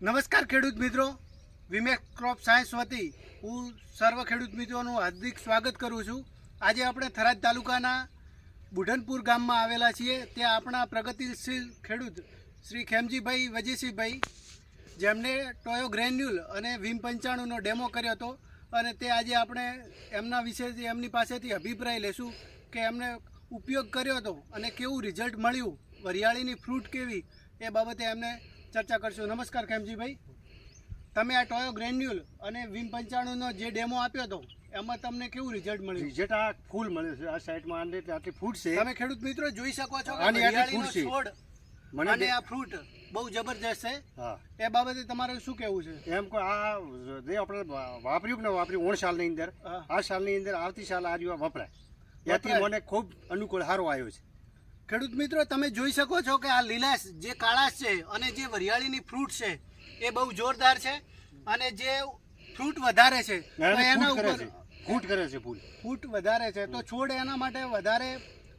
નમસ્કાર ખેડૂત મિત્રો. વિમેક ક્રોપ સાયન્સ વતી હું સર્વ ખેડૂત મિત્રોનું હાર્દિક સ્વાગત કરું છું. આજે આપણે થરાદ તાલુકાના બુઢનપુર ગામમાં આવેલા છીએ. ત્યાં આપણા પ્રગતિશીલ ખેડૂત શ્રી ખેમજીભાઈ વજીસિંહભાઈ જેમણે ટોયો ગ્રેન્યુલ અને વીમ પંચાણુંનો ડેમો કર્યો હતો અને તે આજે આપણે એમના વિશેથી એમની પાસેથી અભિપ્રાય લેશું કે એમને ઉપયોગ કર્યો હતો અને કેવું રિઝલ્ટ મળ્યું, વરિયાળીની ફ્રૂટ કેવી, એ બાબતે એમને ચર્ચા કરશું. નમસ્કાર ખેમજીભાઈ. તમે આ ટોયો ગ્રેન્યુલ અને વીમ પંચાણુંનો જે ડેમો આપ્યો હતો એમાં તમને કેવું રિઝલ્ટ મળ્યું? રિઝલ્ટ આ ફૂલ મળે છે. આ સાઈડમાં આને ત્યાંથી ફૂટ છે. તમે ખેડૂત મિત્રો જોઈ શકો છો અને આની આટલી ફૂટ છે. મને અને આ ફ્રૂટ બહુ જબરજસ્ત છે. હા. એ બાબતે તમારે શું કહેવું છે? એમ કે આ જે આપણે વાપર્યું ને વાપર્યું ઓણ સાલની અંદર. આ સાલની અંદર આવતી સાલ આ વપરાય. ત્યાંથી મને ખૂબ અનુકૂળ સારો આવ્યો છે. ખેડૂત મિત્રો તમે જોઈ શકો છો કે આ લીલાશ જે કાળાશ છે અને જે વરિયાળીની ફ્રૂટ છે એ બહુ જોરદાર છે અને જે ફ્રૂટ વધારે છે તો એના ઉપર ફૂટ કરે છે ફૂલ. ફૂટ વધારે છે તો છોડ એના માટે વધારે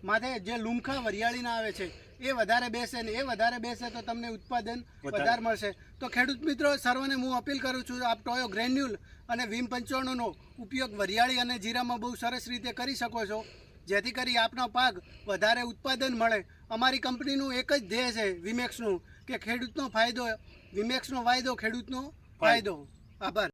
માથે જે લુમખા વરિયાળીના આવે છે એ વધારે બેસે ને એ વધારે બેસે તો તમને ઉત્પાદન. વધારે મળશે. તો ખેડૂત મિત્રો સર્વને હું અપીલ કરું છું આપ ટોયો ગ્રેન્યુલ અને વીમ પંચાણુંનો ઉપયોગ વરિયાળી અને જીરામાં બહુ સરસ રીતે કરી શકો છો. જેથી કરી આપનો પાક વધારે ઉત્પાદન મળે. અમારી કંપનીનું એક જ ધ્યેય છે વિમેક્સનું કે ખેડૂતનો ફાયદો વિમેક્સનો વાયદો ખેડૂતનો ફાયદો. આભાર.